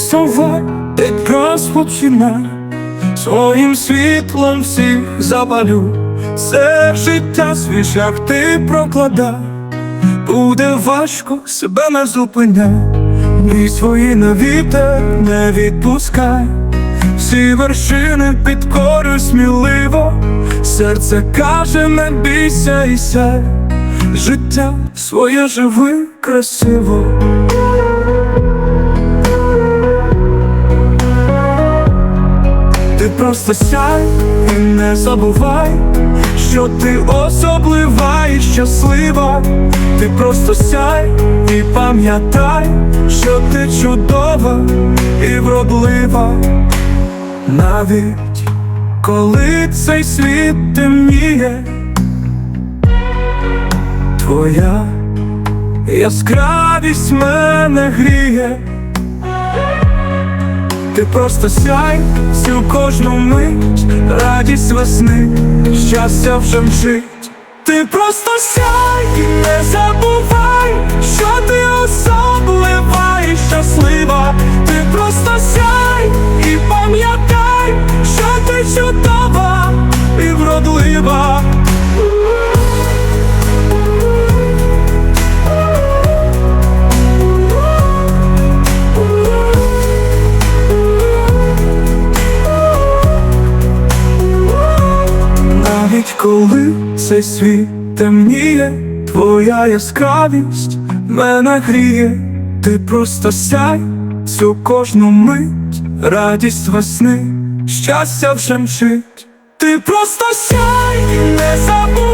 сова, ти розпочинай Своїм світлом всіх запалю. Це життя свій ти прокладай Буде важко, себе не зупиняй. Ні свої на вітер не відпускай. Всі вершини підкорюй сміливо. Серце каже, не бійся і сяй Життя своє живи красиво просто сяй і не забувай, що ти особлива і щаслива. Ти просто сяй і пам'ятай, що ти чудова і вродлива. Навіть коли цей світ темніє, твоя яскравість мене гріє. Ти просто сяй всю кожну мить, радість весни, щастя вже мчить. Ти просто сяй не забувай, що ти особлива і щаслива. Ти просто сяй і пам'ятай, що ти чудова і вродлива. Навіть коли цей світ темніє, твоя яскравість мене гріє, ти просто сяй цю кожну мить, радість весни, щастя вже мчить. Ти просто сяй не забувай,